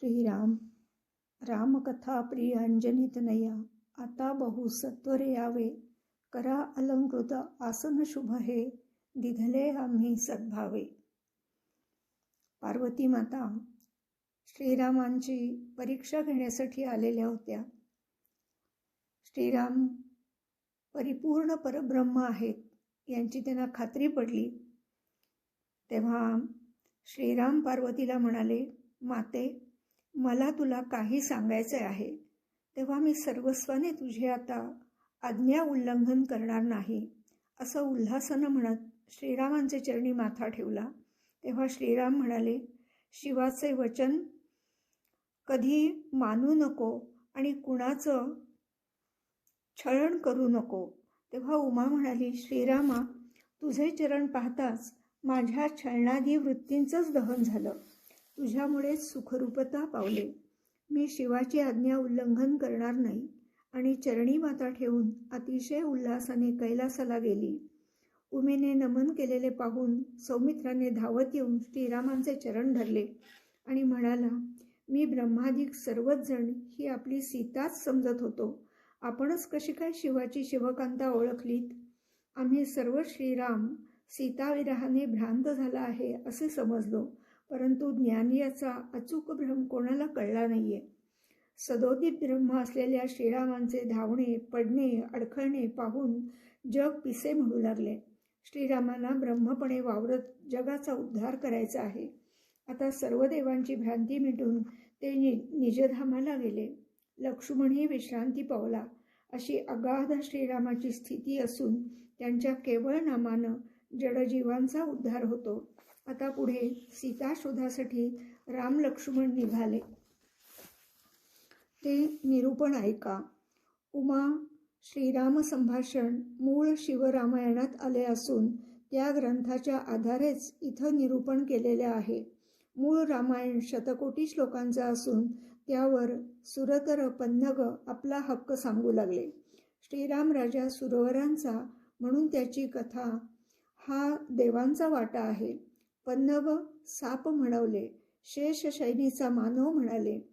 श्रीराम. रामकथा प्रिय अंजनीतनया आता बहु सत्वरे यावे. करा अलंकृत आसन शुभ हे दिधले आम्ही सद्भावे. पार्वती माता श्रीरामांची परीक्षा घेण्यासाठी आलेल्या होत्या. श्रीराम परिपूर्ण परब्रह्म आहेत यांची त्यांना खात्री पडली. तेव्हा श्रीराम पार्वतीला म्हणाले माते मला तुला काही सांगायचे आहे. तेव्हा मी सर्वस्वाने तुझे आता आज्ञा उल्लंघन करणार नाही असं उल्हासानं म्हणत श्रीरामांचे चरणी माथा ठेवला. तेव्हा श्रीराम म्हणाले शिवाचे वचन कधी मानू नको आणि कुणाचं छळण करू नको. तेव्हा उमा म्हणाली श्रीरामा तुझे चरण पाहताच माझ्या छळणाधी वृत्तींचंच दहन झालं. तुझ्यामुळेच सुखरूपता पावले. मी शिवाची आज्ञा उल्लंघन करणार नाही. आणि चरणी माता ठेवून अतिशय उल्हासाने कैलासाला गेली. उमेने नमन केलेले पाहून सौमित्राने धावत येऊन श्रीरामांचे चरण धरले आणि म्हणाला मी ब्रह्माधिक सर्वच जण ही आपली सीताच समजत होतो. आपणच कशी काय शिवाची शिवकांता ओळखलीत? आम्ही सर्व श्रीराम सीताविरहाने भ्रांत झाला आहे असे समजलो. परंतु ज्ञान याचा अचूक भ्रम कोणाला कळला नाहीये. सदोदित ब्रह्म असलेल्या श्रीरामांचे धावणे पडणे अडखळणे पाहून जग पिसे म्हणू लागले. श्रीरामांना ब्रह्मपणे वावरत जगाचा उद्धार करायचा आहे. आता सर्व देवांची भ्रांती मिटून ते नि निजधामाला गेले. लक्ष्मणही विश्रांती पावला. अशी अगाध श्रीरामाची स्थिती असून त्यांच्या केवळ नामानं जडजीवांचा उद्धार होतो. आता पुढे सीता शोधासाठी राम लक्ष्मण निघाले. ते निरूपण ऐका. उमा श्रीराम संभाषण मूळ शिवरामायणात आले असून त्या ग्रंथाच्या आधारेच इथं निरूपण केलेले आहे. मूळ रामायण शतकोटी श्लोकांचा असून त्यावर सुरतर पन्नग आपला हक्क सांगू लागले. श्रीराम राजा सुरवरांचा म्हणून त्याची कथा हा देवांचा वाटा आहे. पन्नग साप म्हणवले. शेष शैलीचा मानव म्हणाले.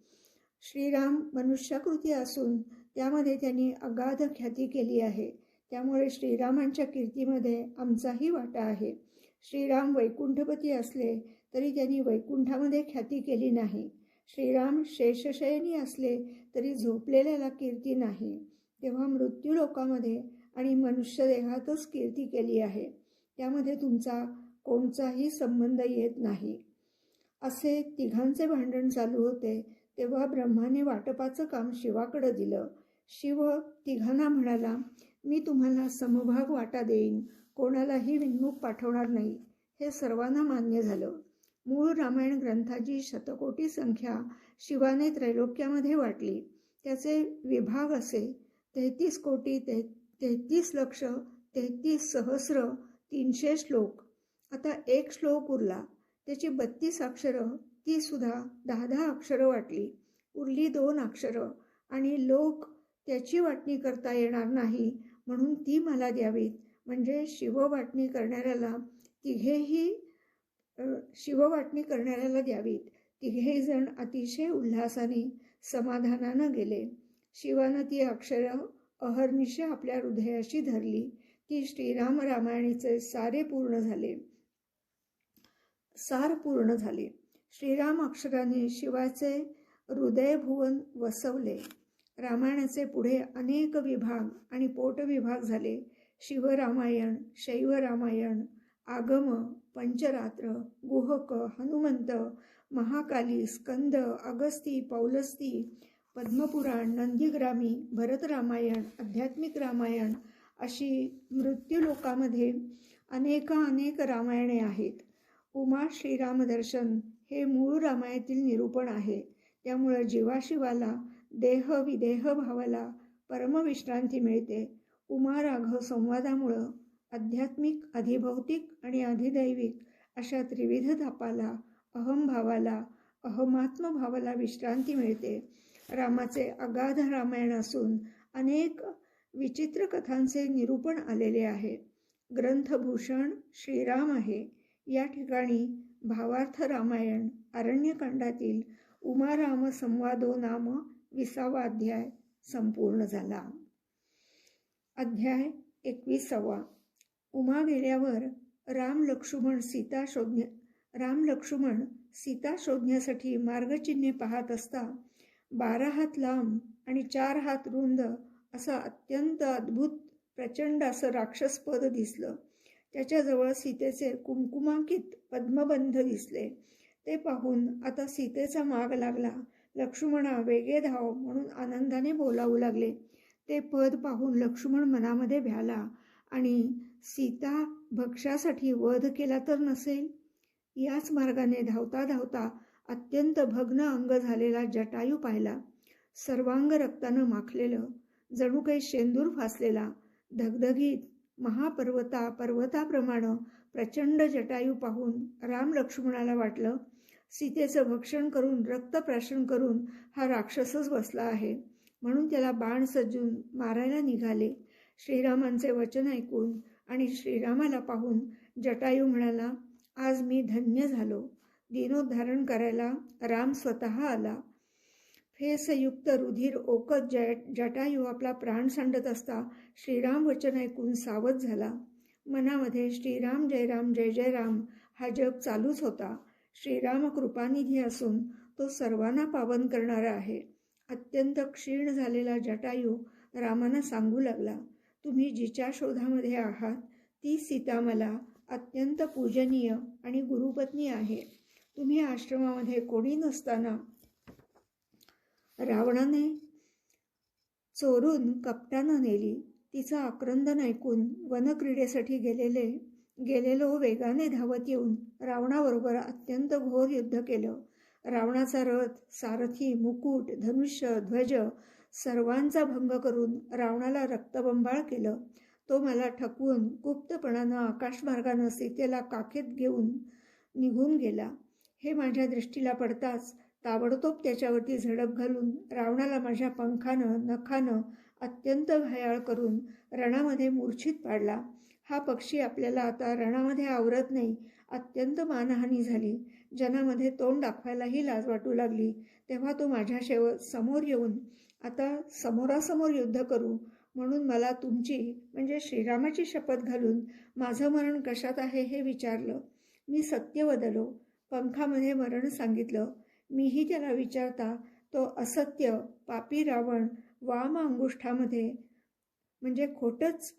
श्रीराम मनुष्याकृती असून त्यामध्ये त्यांनी अगाध ख्याती केली आहे. त्यामुळे श्रीरामांच्या कीर्तीमध्ये आमचाही वाटा आहे. श्रीराम वैकुंठपती असले तरी त्यांनी वैकुंठामध्ये ख्याती केली नाही. श्रीराम शेषशयनी असले तरी झोपलेल्याला कीर्ती नाही. तेव्हा मृत्यू लोकामध्ये आणि मनुष्यदेहातच कीर्ती केली आहे. त्यामध्ये तुमचा कोणताही संबंध येत नाही. असे तिघांचे भांडण चालू होते तेव्हा ब्रह्माने वाटपाचं काम शिवाकडं दिलं. शिव तिघांना म्हणाला मी तुम्हाला समभाग वाटा देईन कोणालाही विणमुख पाठवणार नाही. हे सर्वांना मान्य झालं. मूळ रामायण ग्रंथाची शतकोटी संख्या शिवाने त्रैलोक्यामध्ये वाटली. त्याचे विभाग असे तेहतीस कोटी ते तेहतीस लक्ष तेहतीस सहस्र तीनशे श्लोक आता एक श्लोक उरला. त्याची बत्तीस अक्षरं ती सुद्धा दहा दहा अक्षरं वाटली. उरली दोन अक्षरं आणि लोक त्याची वाटणी करता येणार नाही म्हणून ती मला द्यावीत. म्हणजे शिववाटणी करणाऱ्याला तिघेही शिववाटणी करणाऱ्याला द्यावीत. तिघेही जण अतिशय उल्हासाने समाधानानं गेले. शिवानं ती अक्षरं अहर्निश आपल्या हृदयाशी धरली. ती श्रीराम रामायणीचे सारे पूर्ण झाले. सार पूर्ण झाले. श्रीराम अक्षराने शिवाचे हृदयभुवन वसवले. रामायणाचे पुढे अनेक विभाग आणि पोटविभाग झाले. शिवरामायण शैव रामायण आगम पंचरात्र गुहक हनुमंत महाकाली स्कंद अगस्ती पौलस्ती पद्मपुराण नंदीग्रामी भरत रामायण आध्यात्मिक रामायण अशी मृत्यूलोकामध्ये अनेक अनेक रामायणे आहेत. उमा श्रीराम दर्शन हे मूळ रामायणातील निरूपण आहे. त्यामुळं जीवाशिवाला देह विदेह भावाला परमविश्रांती मिळते. उमा राघव संवादामुळं आध्यात्मिक अधिभौतिक आणि अधिदैविक अशा त्रिविध धापाला अहमभावाला अहमात्मभावाला विश्रांती मिळते. रामाचे अगाध रामायण असून अनेक विचित्र कथांचे निरूपण आलेले आहे. ग्रंथभूषण श्रीराम आहे. या ठिकाणी भावार्थ रामायण अरण्यकांडातील उमाराम संवादो नाम विसावा अध्याय संपूर्ण झाला. अध्याय एकविसावा. उमा गेल्यावर राम लक्ष्मण सीता शोधण्या राम लक्ष्मण सीता शोधण्यासाठी मार्गचिन्हे पाहत असता बारा हात लांब आणि चार हात रुंद असा अत्यंत अद्भुत प्रचंड असं राक्षसपद दिसलं. त्याच्याजवळ सीतेचे कुमकुमांकित पद्मबंध दिसले. ते पाहून आता सीतेचा माग लागला. लक्ष्मणा वेगे धाव म्हणून आनंदाने बोलावू लागले. ते पद पाहून लक्ष्मण मनामध्ये भ्याला. आणि सीता भक्ष्यासाठी वध केला तर नसेल? याच मार्गाने धावता धावता अत्यंत भग्न अंग झालेला जटायू पाहिला. सर्वांग रक्तानं माखलेलं. जणू काही शेंदूर फासलेला. धगधगीत महापर्वता पर्वताप्रमाणे प्रचंड जटायू पाहून राम लक्ष्मणाला वाटलं सीतेचं भक्षण करून रक्तप्राशन करून हा राक्षसच बसला आहे. म्हणून त्याला बाण सजून मारायला निघाले. श्रीरामांचे वचन ऐकून आणि श्रीरामाला पाहून जटायू म्हणाला आज मी धन्य झालो. दिनोद्धारण करायला राम स्वतः आला. फेसयुक्त रुधिर ओकत जय जटायू आपला प्राण सांडत असता श्रीराम वचन ऐकून सावध झाला. मनामध्ये श्रीराम जय राम जय जय राम हा जग चालूच होता. श्रीराम कृपानिधी असून तो सर्वांना पावन करणारा आहे. अत्यंत क्षीण झालेला जटायू रामानं सांगू लागला तुम्ही जिच्या शोधामध्ये आहात ती सीता मला अत्यंत पूजनीय आणि गुरुपत्नी आहे. तुम्ही आश्रमामध्ये कोणी नसताना रावणाने चोरून कपटानं नेली. तिचा आक्रंदन ऐकून वनक्रीडेसाठी गेलेले गेलेलो वेगाने धावत येऊन रावणाबरोबर अत्यंत घोर युद्ध केलं. रावणाचा रथ सारथी मुकुट धनुष्य ध्वज सर्वांचा भंग करून रावणाला रक्तबंबाळ केलं. तो मला ठकवून गुप्तपणानं आकाशमार्गानं सीतेला काखेत घेऊन निघून गेला. हे माझ्या दृष्टीला पडताच ताबडतोब त्याच्यावरती झडप घालून रावणाला माझ्या पंखानं नखानं अत्यंत घायाळ करून रणामध्ये मूर्छित पाडला. हा पक्षी आपल्याला आता रणामध्ये आवरत नाही. अत्यंत मानहानी झाली. जनामध्ये तोंड दाखवायलाही लाज वाटू लागली. तेव्हा तो माझ्या शेव समोर येऊन आता समोरासमोर युद्ध करू. म्हणून मला तुमची म्हणजे श्रीरामाची शपथ घालून माझं मरण कशात आहे हे विचारलं. मी सत्य बदलो पंखामध्ये मरण सांगितलं. मीही त्याला विचारता तो असत्य पापी रावण वाम अंगुष्ठामध्ये म्हणजे खोटंच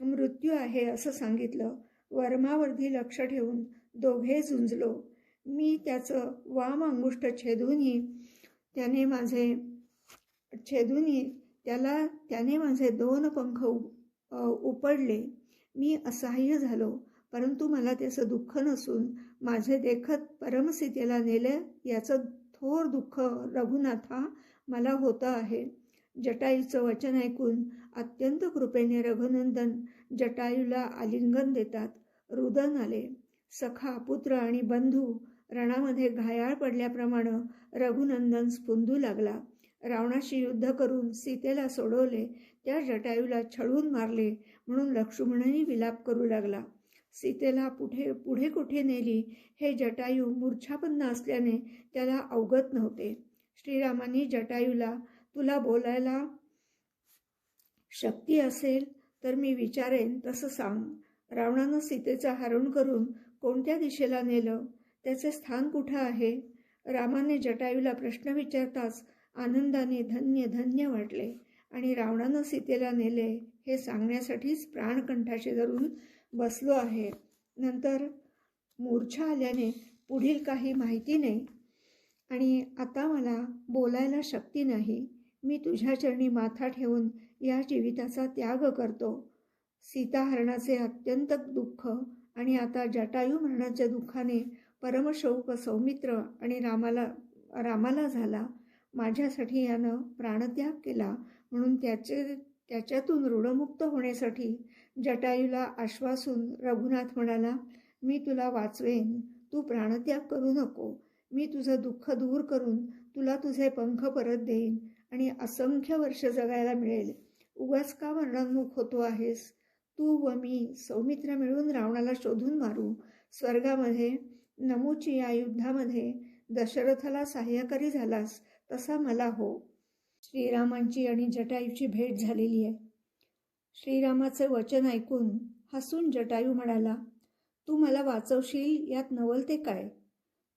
मृत्यू आहे असं सांगितलं. वर्मावर्धी लक्ष ठेवून दोघे झुंजलो. मी त्याचं वाम अंगुष्ठ छेदूनही त्याने माझे छेदूनही त्याला त्याने माझे दोन पंख उपडले. मी असहाय्य झालो परंतु मला त्याचं दुःख नसून माझे देखत परमसीतेला नेले याचं थोर दुःख रघुनाथा मला होतं आहे. जटायूचं वचन ऐकून अत्यंत कृपेने रघुनंदन जटायूला आलिंगन देतात. रुदन आले. सखा पुत्र आणि बंधू रणामध्ये घायाळ पडल्याप्रमाणे रघुनंदन स्फुंदू लागला. रावणाशी युद्ध करून सीतेला सोडवले त्या जटायूला छळून मारले म्हणून लक्ष्मणही विलाप करू लागला. सीतेला पुढे पुढे कुठे नेली हे जटायू मूर्छापन्न असल्याने त्याला अवगत नव्हते. श्रीरामांनी जटायूला तुला बोलायला शक्ती असेल तर मी विचारेन तसं सांग रावणानं सीतेचं हरण करून कोणत्या दिशेला नेलं? त्याचे स्थान कुठं आहे? रामाने जटायूला प्रश्न विचारताच आनंदाने धन्य धन्य वाटले आणि रावणानं सीतेला नेले हे सांगण्यासाठीच प्राणकंठाशी धरून बसलो आहे. नंतर मूर्छा आल्याने पुढील काही माहिती नाही. आणि आता मला बोलायला शक्ती नाही. मी तुझ्या चरणी माथा ठेवून या जीविताचा त्याग करतो. सीताहरणाचे अत्यंत दुःख आणि आता जटायू मरणाच्या दुःखाने परमशौक सौमित्र आणि रामाला रामाला झाला. माझ्यासाठी यानं प्राणत्याग केला म्हणून त्याचे त्याच्यातून ऋणमुक्त होण्यासाठी जटायूला आश्वासून रघुनाथ म्हणाला मी तुला वाचवेन. तू प्राणत्याग करू नको. मी तुझं दुःख दूर करून तुला तुझे पंख परत देईन आणि असंख्य वर्ष जगायला मिळेल. उगाच का वर्णनमुख होतो आहेस? तू व मी सौमित्र मिळून रावणाला शोधून मारू. स्वर्गामध्ये नमूची या युद्धामध्ये दशरथाला सहाय्यकारी झालास तसा मला हो. श्रीरामांची आणि जटायूची भेट झालेली आहे. श्रीरामाचे वचन ऐकून हसून जटायू म्हणाला तू मला वाचवशील यात नवलते काय?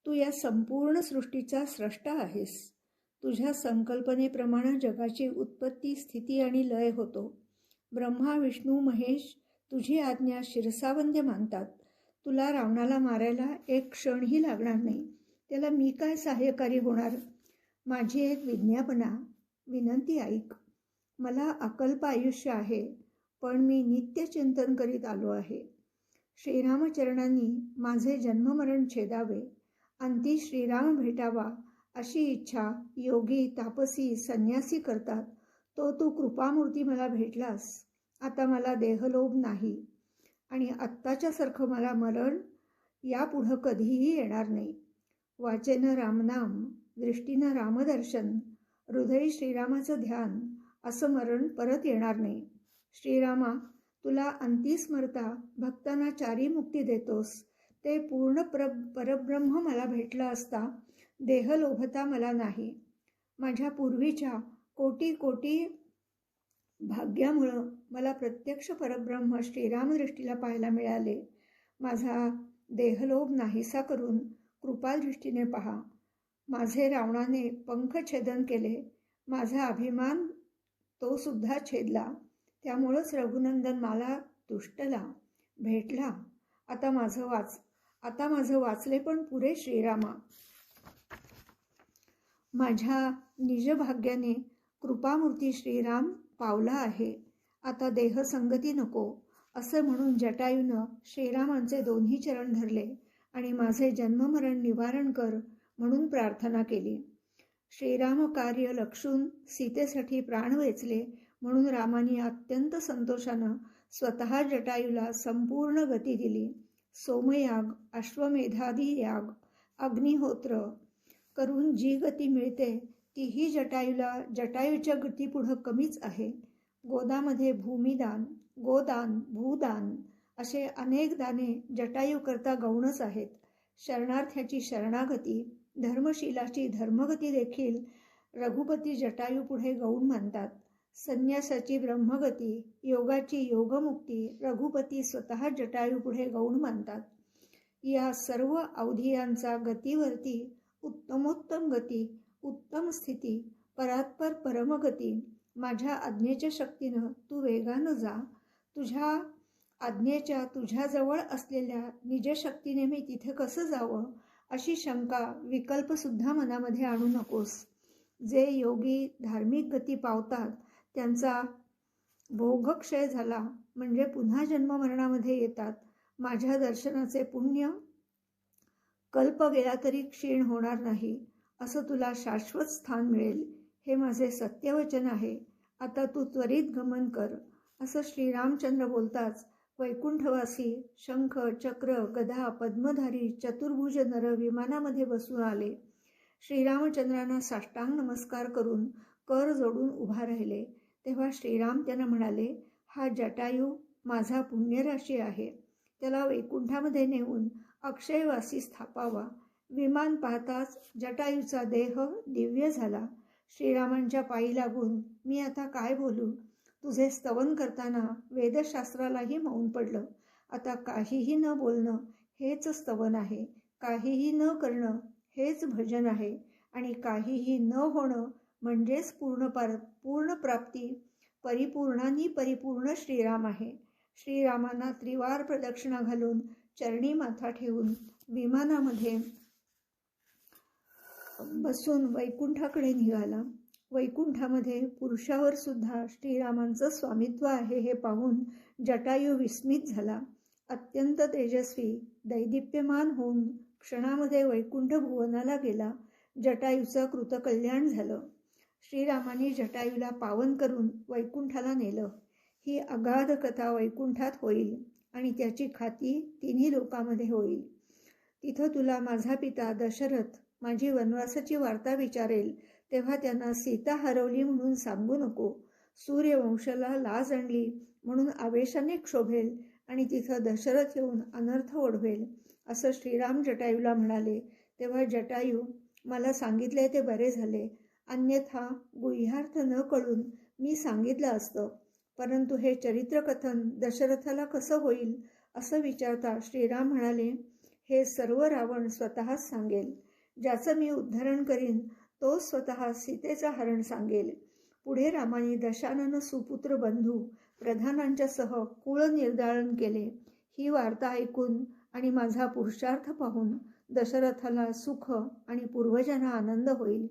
तू या संपूर्ण सृष्टीचा स्रष्टा आहेस. तुझ्या संकल्पनेप्रमाणे जगाची उत्पत्ती स्थिती आणि लय होतो. ब्रह्मा विष्णू महेश तुझी आज्ञा शिरसावंद्य मानतात. तुला रावणाला मारायला एक क्षणही लागणार नाही. त्याला मी काय सहाय्यकारी होणार? माझी एक विज्ञापना. विनंती ऐक. मला अकल्प आयुष्य आहे पण मी नित्य चिंतन करीत आलो आहे. श्रीरामचरणांनी माझे जन्ममरण छेदावे अंती श्रीराम भेटावा अशी इच्छा योगी तापसी संन्यासी करतात. तो तू कृपामूर्ती मला भेटलास आता मला देहलोभ नाही. आणि आत्ताच्यासारखं मला मरण यापुढं कधीही येणार नाही. वाचेनं रामनाम दृष्टीनं रामदर्शन हृदय श्रीरामाचं ध्यान असं मरण परत येणार नाही. श्रीरामा तुला अंतिस्मरता भक्तांना चारी मुक्ती देतोस. ते पूर्ण प्र परब्रह्म मला भेटलं असता देहलोभता मला नाही. माझ्या पूर्वीच्या कोटी कोटी भाग्यामुळं मला प्रत्यक्ष परब्रह्म श्रीरामदृष्टीला पाहायला मिळाले. माझा देहलोभ नाहीसा करून कृपादृष्टीने पहा. माझे रावणाने पंख छेदन केले. माझा अभिमान तो सुद्धा छेदला. त्यामुळंच रघुनंदन मला तुष्टला भेटला. आता माझं वाच आता माझं वाचले पण पुरे श्रीरामा. माझ्या निजभाग्याने कृपामूर्ती श्रीराम पावला आहे. आता देह संगती नको. असं म्हणून जटायूनं श्रीरामांचे दोन्ही चरण धरले आणि माझे जन्ममरण निवारण कर म्हणून प्रार्थना केली. श्रीराम कार्य लक्षून सीतेसाठी प्राण वेचले म्हणून रामाने अत्यंत संतोषानं स्वतः जटायूला संपूर्ण गती दिली. सोमयाग अश्वमेधादी याग अग्निहोत्र करून जी गती मिळते तीही जटायूला जटायूच्या गतीपुढं कमीच आहे. गोदामध्ये भूमिदान गोदान भूदान असे अनेक दाने जटायू करता गौणच आहेत. शरणार्थ्याची शरणागती धर्मशीलाची धर्मगती देखील रघुपती जटायू पुढे गौण मानतात. संन्यासाची ब्रह्मगती योगाची योगमुक्ती रघुपती स्वतः जटायू पुढे गौण मानतात. या सर्व अवधियांचा गतीवरती उत्तमोत्तम गती उत्तम स्थिती परात्पर परमगती माझ्या आज्ञेच्या शक्तीनं तू वेगानं जा. तुझ्या आज्ञेच्या तुझ्याजवळ असलेल्या निजशक्तीने मी तिथे कसं जावं? अशी शंका विकल्पसुद्धा मनामध्ये आणू नकोस. जे योगी धार्मिक गती पावतात त्यांचा भोगक्षय झाला म्हणजे पुन्हा जन्ममरणामध्ये येतात. माझ्या दर्शनाचे पुण्य? कल्प गेला तरी क्षीण होणार नाही. असं तुला शाश्वत स्थान मिळेल. हे माझे सत्यवचन आहे. आता तू त्वरित गमन कर. असं श्रीरामचंद्र बोलताच वैकुंठवासी शंख चक्र गदा पद्मधारी चतुर्भुज नर विमानामध्ये बसून आले. श्रीरामचंद्रांना साष्टांग नमस्कार करून कर जोडून उभा राहिले. तेव्हा श्रीराम त्यांना म्हणाले हा जटायू माझा पुण्यराशी आहे. त्याला वैकुंठामध्ये नेऊन अक्षयवासी स्थापावा. विमान पाहताच जटायूचा देह दिव्य झाला. श्रीरामांच्या पायी लागून मी आता काय बोलू? तुझे स्तवन करताना वेदशास्त्रालाही मौन पडलं. आता काहीही न बोलणं हेच स्तवन आहे. काहीही न करणं हेच भजन आहे. आणि काहीही न होणं म्हणजेच पूर्ण पार पूर्ण प्राप्ती परिपूर्णानी परिपूर्ण श्रीराम आहे. श्रीरामांना त्रिवार प्रदक्षिणा घालून चरणी माथा ठेवून विमानामध्ये बसून वैकुंठाकडे निघाला. वैकुंठामध्ये पुरुषावर सुद्धा श्रीरामांचं स्वामित्व आहे हे पाहून जटायू विस्मित झाला. अत्यंत तेजस्वी दैदिप्यमान होऊन क्षणामध्ये वैकुंठ भुवनाला गेला. जटायूचं कृतकल्याण झालं. श्रीरामाने जटायूला पावन करून वैकुंठाला नेलं. ही अगाध कथा वैकुंठात होईल आणि त्याची खाती तिन्ही लोकांमध्ये होईल. तिथं तुला माझा पिता दशरथ माझी वनवासाची वार्ता विचारेल. तेव्हा त्यांना सीता हरवली म्हणून सांगू नको. सूर्यवंशाला लाज आणली म्हणून आवेशाने क्षोभेल आणि तिथं दशरथ येऊन अनर्थ ओढवेल असं श्रीराम जटायूला म्हणाले. तेव्हा जटायू मला सांगितले ते बरे झाले. अन्यथा गुह्यार्थ न कळून मी सांगितलं असतं. परंतु हे चरित्रकथन दशरथाला कसं होईल असं विचारता श्रीराम म्हणाले हे सर्व रावण स्वतःच सांगेल. ज्याचं मी उद्धरण करीन तो स्वतः सीतेचा हरण सांगेल. पुढे रामाने दशानन सुपुत्र बंधू प्रधानांच्या सह कुळ निर्धारण केले. ही वार्ता ऐकून आणि माझा पुरुषार्थ पाहून दशरथाला सुख आणि पूर्वजांना आनंद होईल.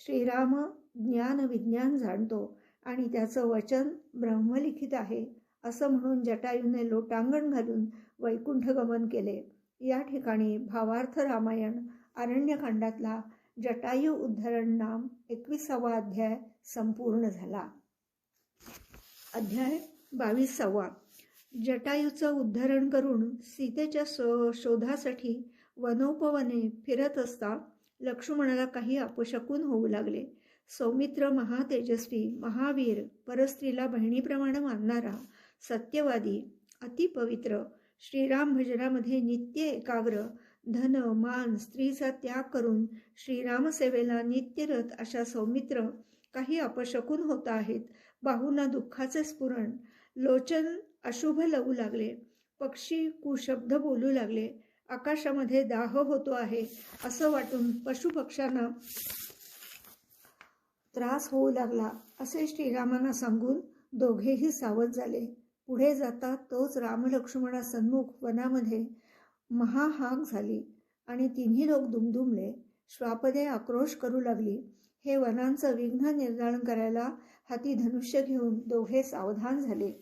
श्रीराम ज्ञान विज्ञान जाणतो आणि त्याचं वचन ब्रह्मलिखित आहे असं म्हणून जटायूने लोटांगण घालून वैकुंठगमन केले. या ठिकाणी भावार्थ रामायण अरण्यकांडातला जटायू उद्धरण नाम एकविसावा अध्याय संपूर्ण झाला. अध्याय बावीसावा. जटायूचं उद्धरण करून सीतेच्या शो शोधासाठी वनोपवने फिरत असता लक्ष्मणाला काही अपशकून होऊ लागले. सौमित्र महातेजस्वी महावीर परस्त्रीला बहिणीप्रमाणे मानणारा सत्यवादी अतिपवित्र श्रीराम भजनामध्ये नित्य एकाग्र धन मान स्त्रीचा त्याग करून श्रीरामसेवेला नित्यरत अशा सौमित्र काही अपशकून होत आहेत. बाहूंना दुःखाचे स्फुरण. लोचन अशुभ लवू लागले. पक्षी कुशब्द बोलू लागले. आकाशामध्ये दाह होतो आहे. असं वाटून पशुपक्ष्यांना त्रास होऊ लागला असे श्रीरामांना सांगून दोघेही सावध झाले. पुढे जाता तोच रामलक्ष्मणासन्मुख वनामध्ये महाहाक झाली आणि तिन्ही लोक दुमदुमले श्वापदे आक्रोश करू लागली. हे वनांचं विघ्न निर्धारण करायला हाती धनुष्य घेऊन दोघे सावधान झाले.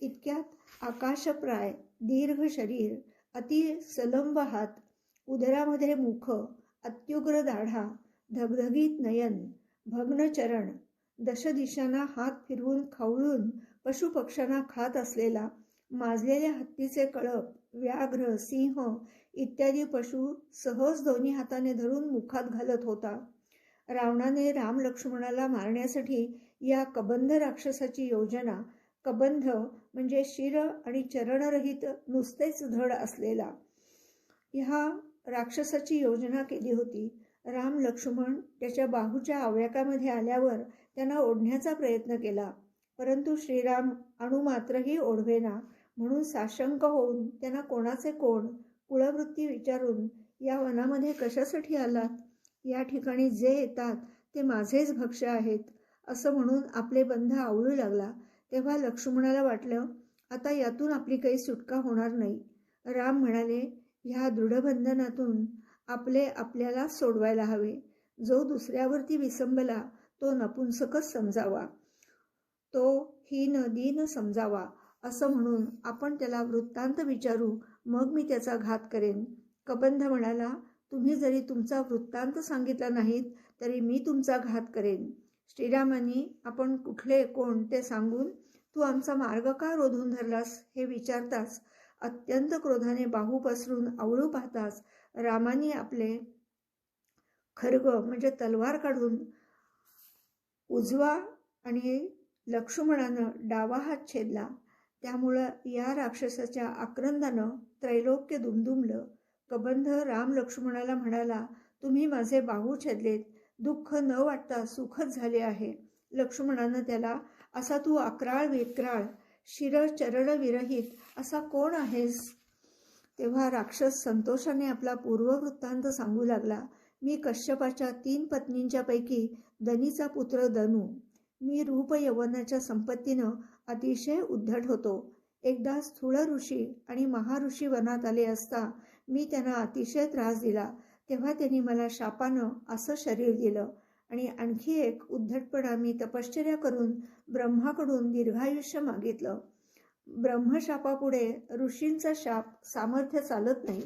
इतक्यात आकाशप्राय दीर्घ शरीर अति सलंब हात उदरामध्ये मुख अत्युग्र दाढा धगधगीत नयन भग्न चरण दशदिशांना हात फिरवून खवळून पशुपक्ष्यांना खात असलेला माजलेल्या हत्तीचे कळप व्याघ्र सिंह इत्यादी पशु सहज दोन्ही हाताने धरून मुखात घालत होता. रावणाने राम लक्ष्मणाला मारण्यासाठी या कबंध राक्षसाची योजना कबंध म्हणजे शिर आणि चरणरहित नुसतेच धड असलेला ह्या राक्षसाची योजना केली होती. राम लक्ष्मण त्याच्या बाहूच्या आव्याकामध्ये आल्यावर त्यांना ओढण्याचा प्रयत्न केला परंतु श्रीराम अणुमात्रही ओढवेना म्हणून साशंक होऊन त्यांना कोणाचे कोण कुळवृत्ती विचारून या वनामध्ये कशासाठी आलात? या ठिकाणी जे येतात ते माझेच भक्ष्य आहेत असं म्हणून आपले बंध आवळू लागला. तेव्हा लक्ष्मणाला वाटलं आता यातून आपली काही सुटका होणार नाही. राम म्हणाले ह्या दृढबंधनातून आपले आपल्याला सोडवायला हवे. जो दुसऱ्यावरती विसंबला तो नपुंसकच समजावा. तो हीन दीन समजावा. असं म्हणून आपण त्याला वृत्तांत विचारू मग मी त्याचा घात करेन. कबंध म्हणाला तुम्ही जरी तुमचा वृत्तांत सांगितला नाहीत तरी मी तुमचा घात करेन. श्रीरामांनी आपण कुठले कोण ते सांगून तू आमचा मार्ग का रोधून धरलास हे विचारताच अत्यंत क्रोधाने बाहू पसरून आवळू पाहताच रामाने आपले खर्ग म्हणजे तलवार काढून उजवा आणि लक्ष्मणानं डावा हात छेदला. त्यामुळं या राक्षसाच्या आक्रंदानं त्रैलोक्य दुमदुमलं. कबंध राम लक्ष्मणाला म्हणाला तुम्ही माझे बाहू छेदलेत. दुःख न वाटता सुखच झाले आहे. लक्ष्मणानं त्याला असा तू अकराळ विक्राळ शिर चरण विरहित असा कोण आहेस? तेव्हा राक्षस संतोषाने आपला पूर्ववृत्तांत सांगू लागला मी कश्यपाच्या तीन पत्नींच्या पैकी दनीचा पुत्र दनू. मी रूप यवनाच्या संपत्तीनं अतिशय उद्धट होतो. एकदा स्थूळ ऋषी आणि महाऋषी वनात आले असता मी त्यांना अतिशय त्रास दिला. तेव्हा त्यांनी मला शापानं असं शरीर दिलं आणि आणखी एक उद्धटपणा मी तपश्चर्या करून ब्रह्माकडून दीर्घायुष्य मागितलं. ब्रह्मशापापुढे ऋषींचा शाप सामर्थ्य चालत नाही.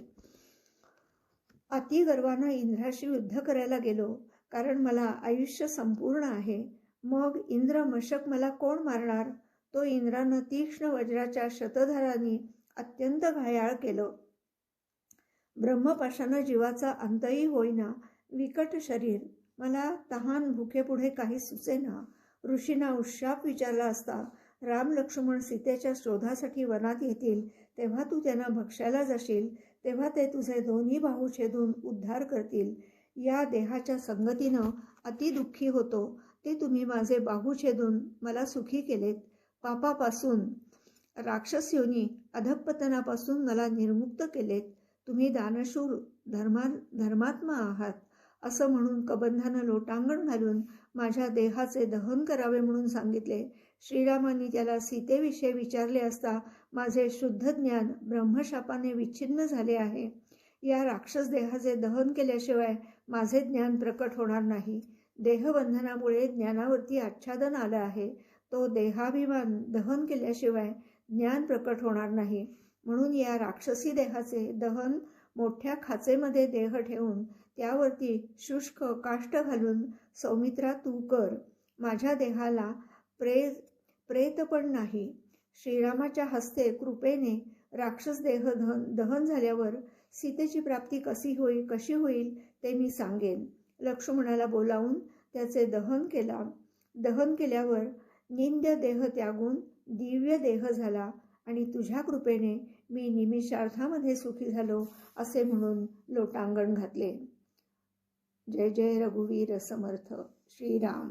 अतिगर्वानं इंद्राशी युद्ध करायला गेलो कारण मला आयुष्य संपूर्ण आहे. मग इंद्र मशक मला कोण मारणार? तो इंद्रानं तीक्ष्ण वज्राच्या शतधारांनी अत्यंत घायाळ केलं. ब्रह्मपाशानं जीवाचा अंतही होईना विकट शरीर. मला तहान भुकेपुढे काही सुचेना ऋषींना उशाप विचारला असता राम लक्ष्मण सीतेच्या शोधासाठी वनात येतील तेव्हा तू त्यांना भक्ष्याला जाशील तेव्हा ते तुझे दोन्ही बाहू छेदून उद्धार करतील. या देहाच्या संगतीनं अतिदुःखी होतो. ते तुम्ही माझे बाहू छेदून मला सुखी केलेत. पापापासून राक्षस योनी अधपतनापासून मला निर्मुक्त केलेत. तुम्ही दानशूर धर्मा धर्मात्मा आहात असं म्हणून कबंधानं लोटांगण घालून माझ्या देहाचे दहन करावे म्हणून सांगितले. श्रीरामांनी त्याला सीतेविषयी विचारले असता माझे शुद्ध ज्ञान ब्रह्मशापाने विच्छिन्न झाले आहे. या राक्षस देहाचे दहन केल्याशिवाय माझे ज्ञान प्रकट होणार नाही. देहबंधनामुळे ज्ञानावरती आच्छादन आलं आहे. तो देहाभिमान दहन केल्याशिवाय ज्ञान प्रकट होणार नाही. म्हणून या राक्षसी देहाचे दहन मोठ्या खाचेमध्ये देह ठेवून त्यावरती शुष्क काष्ट घालून सौमित्रा तू कर. माझ्या देहाला प्रे प्रेत पण नाही. श्रीरामाच्या हस्ते कृपेने राक्षस देह दहन दहन झाल्यावर सीतेची प्राप्ती कशी होईल कशी होईल ते मी सांगेन. लक्ष्मणाला बोलावून त्याचे दहन केला. दहन केल्यावर निंद्य देह त्यागून दिव्य देह झाला आणि तुझ्या कृपेने मी निमिषार्थामध्ये सुखी झालो असे म्हणून लोटांगण घातले. जय जय रघुवीर समर्थ. श्रीराम.